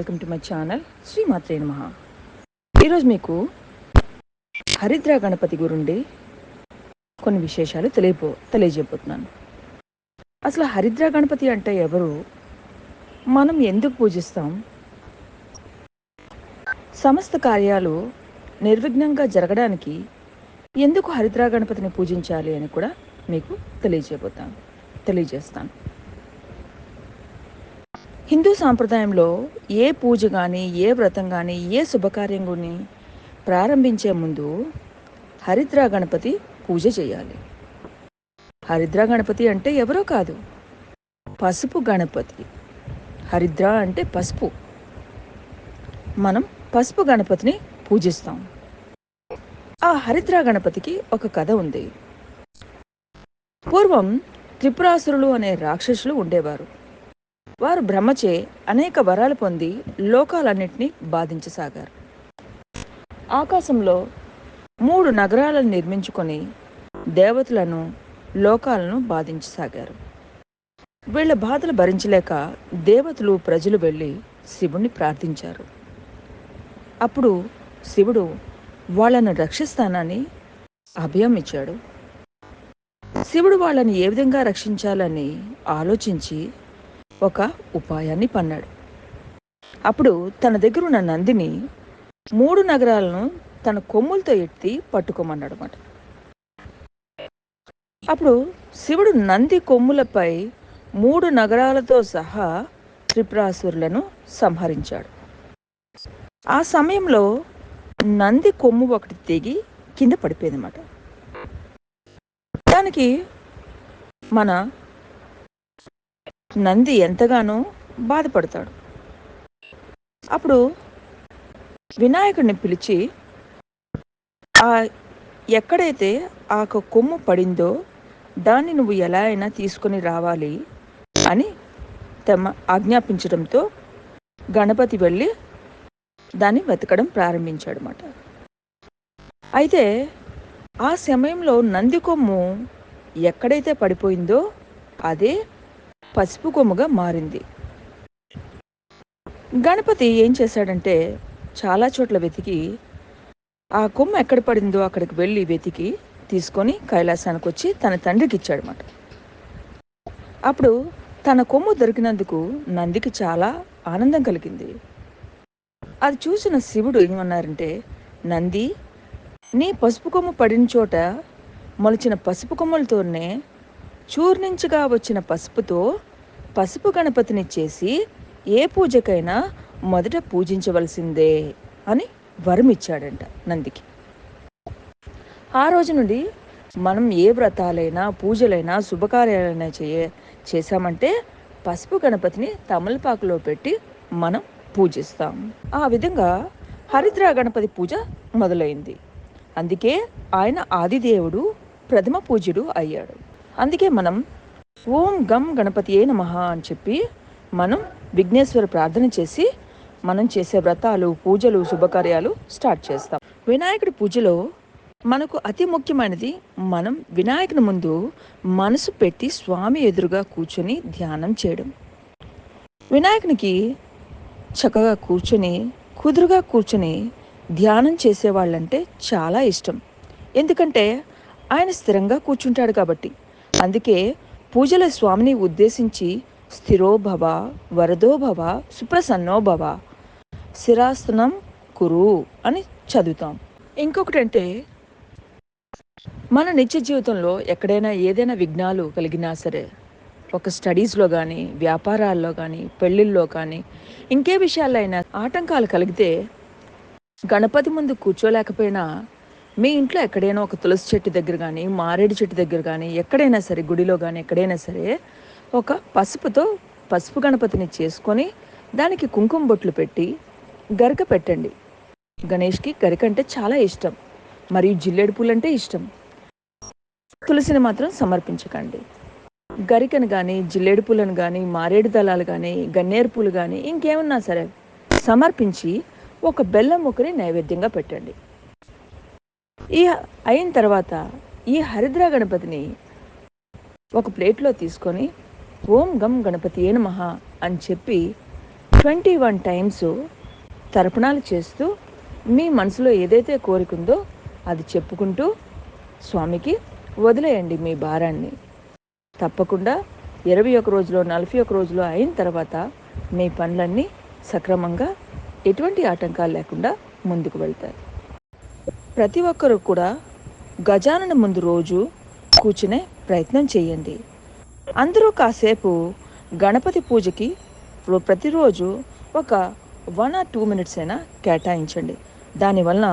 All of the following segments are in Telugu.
వెల్కమ్ టు మై ఛానల్ శ్రీమాత్రే నమ. ఈరోజు మీకు హరిద్ర గణపతి గురుండి కొన్ని విశేషాలు తెలియపో తెలియజేయబోతున్నాను. అసలు హరిద్ర గణపతి అంటే ఎవరు? మనం ఎందుకు పూజిస్తాం? సమస్త కార్యాలు నిర్విఘ్నంగా జరగడానికి ఎందుకు హరిద్ర గణపతిని పూజించాలి అని కూడా మీకు తెలియజేయబోతాను తెలియజేస్తాను. హిందూ సాంప్రదాయంలో ఏ పూజ కానీ ఏ వ్రతం కానీ ఏ శుభకార్యం కానీ ప్రారంభించే ముందు హరిద్రా గణపతి పూజ చేయాలి. హరిద్రా గణపతి అంటే ఎవరో కాదు. పసుపు గణపతి. హరిద్ర అంటే పసుపు. మనం పసుపు గణపతిని పూజిస్తాం. ఆ హరిద్ర గణపతికి ఒక కథ ఉంది. పూర్వం త్రిపురాసురులు అనే రాక్షసులు ఉండేవారు. వారు బ్రహ్మచే అనేక వరాలు పొంది లోకాలన్నింటినీ బాధించసాగారు. ఆకాశంలో మూడు నగరాలను నిర్మించుకొని దేవతలను లోకాలను బాధించసాగారు. వీళ్ళ బాధలు భరించలేక దేవతలు ప్రజలు వెళ్ళి శివుణ్ణి ప్రార్థించారు. అప్పుడు శివుడు వాళ్ళను రక్షిస్తానని అభయం ఇచ్చాడు. శివుడు వాళ్ళని ఏ విధంగా రక్షించాలని ఆలోచించి ఒక ఉపాయాన్ని పన్నాడు. అప్పుడు తన దగ్గర ఉన్న నందిని మూడు నగరాలను తన కొమ్ములతో ఎత్తి పట్టుకోమన్నాడు అనమాట అప్పుడు శివుడు నంది కొమ్ములపై మూడు నగరాలతో సహా త్రిపురాసురులను సంహరించాడు. ఆ సమయంలో నంది కొమ్ము ఒకటి తెగి కింద పడిపోయిందన్నమాట. దానికి మన నంది ఎంతగానో బాధపడతాడు. అప్పుడు వినాయకుడిని పిలిచి ఆ ఎక్కడైతే ఆ కొమ్ము పడిందో దాన్ని నువ్వు ఎలా అయినా తీసుకొని రావాలి అని తమ ఆజ్ఞాపించడంతో గణపతి వెళ్ళి దాన్ని వెతకడం ప్రారంభించాడు అయితే ఆ సమయంలో నంది కొమ్ము ఎక్కడైతే పడిపోయిందో అదే పసుపు కొమ్ముగా మారింది. గణపతి ఏం చేశాడంటే చాలా చోట్ల వెతికి ఆ కొమ్ము ఎక్కడ పడిందో అక్కడికి వెళ్ళి వెతికి తీసుకొని కైలాసానికి వచ్చి తన తండ్రికి ఇచ్చాడనమాట అప్పుడు తన కొమ్ము దొరికినందుకు నందికి చాలా ఆనందం కలిగింది. అది చూసిన శివుడు ఏమన్నారంటే నంది నీ పసుపు కొమ్ము పడిన చోట మొలిచిన పసుపు కొమ్మలతోనే చూర్ణించగా వచ్చిన పసుపుతో పసుపు గణపతిని చేసి ఏ పూజకైనా మొదట పూజించవలసిందే అని వరమిచ్చాడంట నందికి. ఆ రోజు నుండి మనం ఏ వ్రతాలైనా పూజలైనా శుభకార్యాలైనా చేయ చేశామంటే పసుపు గణపతిని తమలపాకులో పెట్టి మనం పూజిస్తాం. ఆ విధంగా హరిద్ర గణపతి పూజ మొదలైంది. అందుకే ఆయన ఆదిదేవుడు ప్రథమ పూజ్యుడు అయ్యాడు. అందుకే మనం ఓం గం గణపతియే నమ అని చెప్పి మనం విఘ్నేశ్వర ప్రార్థన చేసి మనం చేసే వ్రతాలు పూజలు శుభకార్యాలు స్టార్ట్ చేస్తాం. వినాయకుడి పూజలో మనకు అతి ముఖ్యమైనది మనం వినాయకుని ముందు మనసు పెట్టి స్వామి ఎదురుగా కూర్చొని ధ్యానం చేయడం. వినాయకునికి చక్కగా కూర్చొని కుదురుగా కూర్చొని ధ్యానం చేసేవాళ్ళంటే చాలా ఇష్టం. ఎందుకంటే ఆయన స్థిరంగా కూర్చుంటాడు కాబట్టి. అందుకే పూజల స్వామిని ఉద్దేశించి స్థిరోభవ వరదోభవ సుప్రసన్నోభవ శిరాసనం కురు అని చదువుతాం. ఇంకొకటి అంటే మన నిత్య జీవితంలో ఎక్కడైనా ఏదైనా విఘ్నాలు కలిగినా సరే ఒక స్టడీస్లో కానీ వ్యాపారాల్లో కానీ పెళ్ళిళ్ళలో కానీ ఇంకే విషయాల్లో అయినా ఆటంకాలు కలిగితే గణపతి ముందు కూర్చోలేకపోయినా మీ ఇంట్లో ఎక్కడైనా ఒక తులసి చెట్టు దగ్గర కానీ మారేడు చెట్టు దగ్గర కానీ ఎక్కడైనా సరే గుడిలో కానీ ఎక్కడైనా సరే ఒక పసుపుతో పసుపు గణపతిని చేసుకొని దానికి కుంకుమ బొట్లు పెట్టి గరిక పెట్టండి. గణేష్కి గరిక అంటే చాలా ఇష్టం. మరియు జిల్లేడు పూలు అంటే ఇష్టం. తులసిని మాత్రం సమర్పించకండి. గరికను కానీ జిల్లేడు పూలను కానీ మారేడు దళాలు కానీ గన్నేరు పూలు కానీ ఇంకేమన్నా సరే సమర్పించి ఒక బెల్లం ముక్కని నైవేద్యంగా పెట్టండి. ఈ అయిన తర్వాత ఈ హరిద్ర గణపతిని ఒక ప్లేట్లో తీసుకొని ఓం గం గణపతి ఏ నమః అని చెప్పి ట్వంటీ వన్ టైమ్స్ తర్పణాలు చేస్తూ మీ మనసులో ఏదైతే కోరిక ఉందో అది చెప్పుకుంటూ స్వామికి వదిలేయండి మీ భారాన్ని. తప్పకుండా ఇరవై ఒక రోజులో నలభై ఒక రోజులో అయిన తర్వాత మీ పనులన్నీ సక్రమంగా ఎటువంటి ఆటంకాలు లేకుండా ముందుకు వెళ్తాయి. ప్రతి ఒక్కరూ కూడా గజానన ముందు రోజు కూర్చునే ప్రయత్నం చేయండి. అందరూ కాసేపు గణపతి పూజకి ప్రతిరోజు ఒక వన్ ఆర్ టూ మినిట్స్ అయినా కేటాయించండి. దానివలన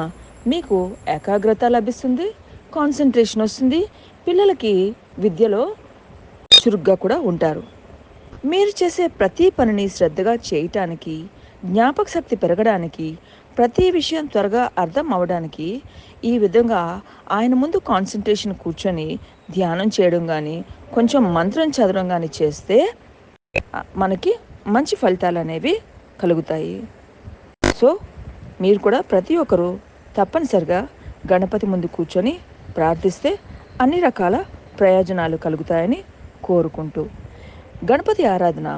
మీకు ఏకాగ్రత లభిస్తుంది కాన్సన్ట్రేషన్ వస్తుంది పిల్లలకి విద్యలో చురుగ్గా కూడా ఉంటారు. మీరు చేసే ప్రతి పనిని శ్రద్ధగా చేయటానికి జ్ఞాపక శక్తి పెరగడానికి ప్రతి విషయం త్వరగా అర్థం అవడానికి ఈ విధంగా ఆయన ముందు కాన్సన్ట్రేషన్ కూర్చొని ధ్యానం చేయడం కానీ కొంచెం మంత్రం చదవడం కానీ చేస్తే మనకి మంచి ఫలితాలు అనేవి కలుగుతాయి. సో మీరు కూడా ప్రతి ఒక్కరూ తప్పనిసరిగా గణపతి ముందు కూర్చొని ప్రార్థిస్తే అన్ని రకాల ప్రయోజనాలు కలుగుతాయని కోరుకుంటూ గణపతి ఆరాధన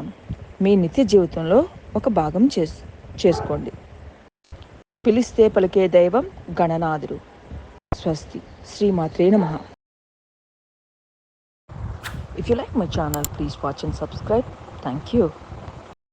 మీ నిత్య జీవితంలో ఒక భాగం చేసు చేసుకోండి. పిలిస్తే పలికే దైవం గణనాథుడు. స్వస్తి. శ్రీమాత్రే నమ. If you like my channel please watch and subscribe thank you